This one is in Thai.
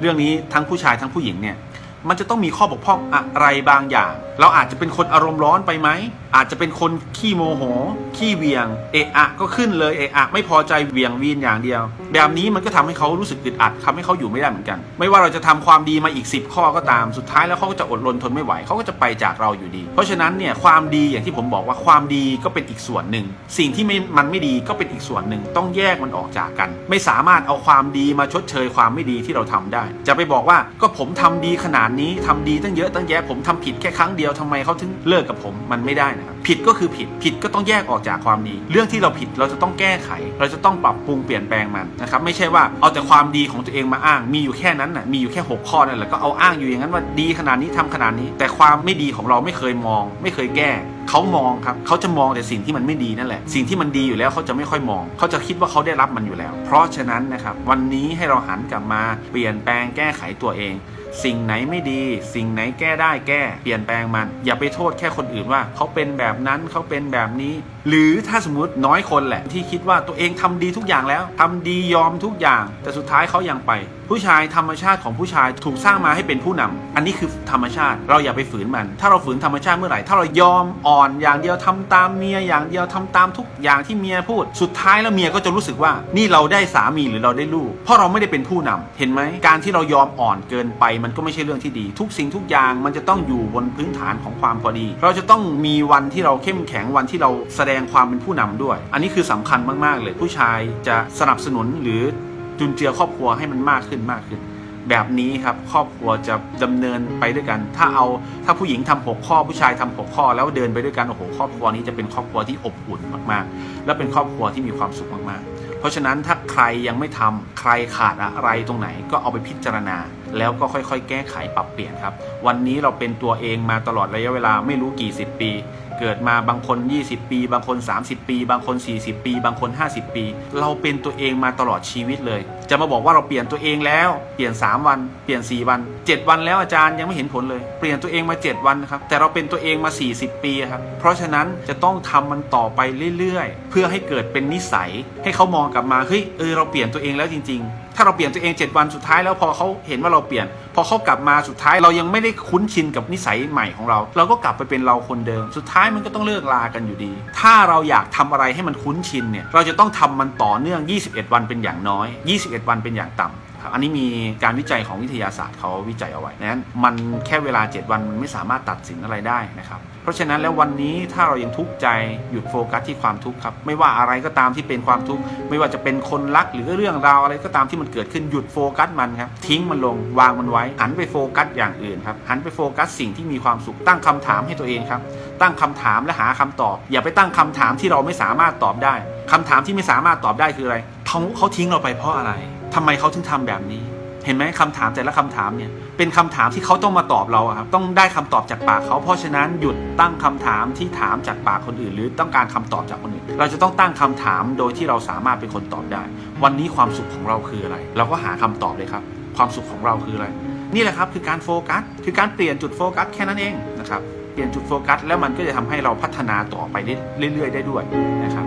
เรื่องนี้ทั้งผู้ชายทั้งผู้หญิงเนี่ย มันจะต้องมีข้อบกพร่องอะไรบางอย่าง เราอาจจะเป็นคนอารมณ์ร้อนไปไหม อาจจะเป็นคนขี้โมโห ขี้เวียง เอะอะก็ขึ้นเลย เอะอะไม่พอใจเวียงวีนอย่างเดียว แบบนี้มันก็ทำให้เขารู้สึกอึดอัดทำให้เขาอยู่ไม่ได้เหมือนกัน ไม่ว่าเราจะทำความดีมาอีก 10 ข้อก็ตาม สุดท้ายแล้วเขาก็จะอดรนทนไม่ไหว เขาก็จะไปจากเราอยู่ดี เพราะฉะนั้นเนี่ยความดีอย่างที่ผมบอกว่าความดีก็เป็นอีกส่วนหนึ่ง สิ่งที่ไม่มันไม่ดีก็เป็นอีกส่วนหนึ่ง ต้องแยกมันออกจากกัน ไม่สามารถเอาความดีมาชดเชยความไม่ดีที่เราทำได้ จะไปบอกว่าก็ผมทำดีขนาดนี้ทำดีตั้งเยอะตั้งแยะผมทำผิดแค่ครั้งเดียวทำไมเขาถึงเลิกกับผมมันไม่ได้นะครับผิดก็คือผิดผิดก็ต้องแยกออกจากความดี เรื่องที่เราผิดเราจะต้องแก้ไข เราจะต้องปรับปรุงเปลี่ยนแปลงมันนะครับไม่ใช่ว่าเอาแต่ความดีของตัวเองมาอ้าง มีอยู่แค่นั้นน่ะมีอยู่แค่ 6 ข้อนั่นแหละก็เอาอ้างอยู่อย่างนั้นว่าดีขนาดนี้ทำขนาดนี้ แต่ความไม่ดีของเราไม่เคยมอง ไม่เคยแก้ เขามองครับเขาจะมองแต่สิ่งที่มันไม่ดีนั่นแหละ สิ่งที่มันดีอยู่แล้วเขาจะไม่ค่อยมอง เขาจะคิดว่าเขาได้รับมันอยู่แล้ว เพราะฉะนั้นนะครับวันนี้ให้เราหันกลับมาเปลี่ยนแปลงแก้ไขตัวเอง สิ่งไหนไม่ดี สิ่งไหนแก้ได้แก้ เปลี่ยนแปลงมัน อย่าไปโทษแค่คนอื่นว่าเขาเป็นแบบนั้นเขาเป็นแบบนี้ หรือถ้าสมมติน้อยคนแหละ ที่คิดว่าตัวเองทำดีทุกอย่างแล้วทำดียอมทุกอย่าง แต่สุดท้ายเขายังไป ผู้ชายธรรมชาติของผู้ชายถูกสร้างมาให้เป็นผู้นำอันนี้คือธรรมชาติ เราอย่าไปฝืนมัน ถ้าเราฝืนธรรมชาติเมื่อไหร่ถ้าเรายอมอ่อนอย่างเดียวทำตามเมียอย่างเดียวทำตามทุกอย่างที่เมียพูด สุดท้ายแล้วเมียก็จะรู้สึกว่า นี่เราได้สามีหรือเราได้ลูก เพราะเราไม่ได้เป็นผู้นำเห็นไหมการที่เรายอมอ่อนเกินไป มันก็ไม่ใช่เรื่องที่ดี ทุกสิ่งทุกอย่างมันจะต้องอยู่บนพื้นฐานของความพอดี เราจะต้องมีวันที่เราเข้มแข็งวันที่เราแสดงความเป็นผู้นำด้วย อันนี้คือสำคัญมากๆเลยผู้ชายจะสนับสนุนหรือจุนเจือครอบครัวให้มันมากขึ้นมากขึ้น แบบนี้ครับครอบครัวจะดำเนินไปด้วยกัน ถ้าเอาถ้าผู้หญิงทำหกข้อผู้ชายทำหกข้อ แล้วเดินไปด้วยกันโอ้โหครอบครัวนี้จะเป็นครอบครัวที่อบอุ่นมากๆ และเป็นครอบครัวที่มีความสุขมากๆ เพราะฉะนั้นถ้าใครยังไม่ทำใครขาดอะไรตรงไหนก็เอาไปพิจารณา แล้วก็ค่อยๆ แก้ไขปรับเปลี่ยนครับ วันนี้เราเป็นตัวเองมาตลอดระยะเวลาไม่รู้กี่สิบปี เกิดมาบางคน 20 ปี บางคน 30 ปี บางคน 40 ปี บางคน 50 ปี เราเป็นตัวเองมาตลอดชีวิตเลย จะมาบอกว่าเราเปลี่ยนตัวเองแล้วเปลี่ยน 3 วัน เปลี่ยน 4 วัน 7 วันแล้วอาจารย์ยังไม่เห็นผลเลย เปลี่ยนตัวเองมา 7 วันครับแต่เราเป็นตัวเองมา 40 ปีครับเพราะฉะนั้นจะต้องทำมันต่อไปเรื่อยๆ เพื่อให้เกิดเป็นนิสัย ให้เขามองกลับมาเฮ้ยเออเราเปลี่ยนตัวเองแล้วจริง ๆ ถ้าเราเปลี่ยนตัวเอง 7 วันสุดท้ายแล้วพอเขาเห็นว่าเราเปลี่ยน พอเขากลับมาสุดท้ายเรายังไม่ได้คุ้นชินกับนิสัยใหม่ของเรา เราก็กลับไปเป็นเราคนเดิมสุดท้ายมันก็ต้องเลิกลากันอยู่ดี ถ้าเราอยากทำอะไรให้มันคุ้นชินเนี่ย เราจะต้องทำมันต่อเนื่อง 21 วันเป็นอย่างน้อย 21 วันเป็นอย่างต่ำครับ อันนี้มีการวิจัยของวิทยาศาสตร์เขาวิจัยเอาไว้นั้นมันแค่เวลา 7 วันมันไม่สามารถตัดสินอะไรได้นะครับเพราะฉะนั้นแล้ววันนี้ถ้าเรายังทุกข์ใจหยุดโฟกัสที่ความทุกข์ครับไม่ว่าอะไรก็ตามที่เป็นความทุกข์ไม่ว่าจะเป็นคนรักหรือเรื่องราวอะไรก็ตามที่มันเกิดขึ้นหยุดโฟกัสมันครับทิ้งมันลงวางมันไว้หันไปโฟกัสอย่างอื่นครับหันไปโฟกัสสิ่งที่มีความสุขตั้งคำถามให้ตัวเองครับตั้งคำถามและหาคำตอบ อย่าไปตั้งคำถามที่เราไม่สามารถตอบได้คำถามที่ไม่สามารถตอบได้คืออะไรเขาเขาทิ้งเราไปเพราะอะไร ทำไมเขาถึงทำแบบนี้ เห็นไหมคำถามแต่ละคำถามเนี่ยเป็นคำถามที่เขาต้องมาตอบเราครับต้องได้คำตอบจากปากเขา เพราะฉะนั้นหยุดตั้งคำถามที่ถามจากปากคนอื่น หรือต้องการคำตอบจากคนอื่น เราจะต้องตั้งคำถามโดยที่เราสามารถเป็นคนตอบได้ วันนี้ความสุขของเราคืออะไร เราก็หาคำตอบเลยครับ ความสุขของเราคืออะไร นี่แหละครับคือการโฟกัสคือการเปลี่ยนจุดโฟกัสแค่นั้นเองนะครับเปลี่ยนจุดโฟกัสแล้วมันก็จะทำให้เราพัฒนาต่อไปเรื่อยๆได้ด้วยนะครับ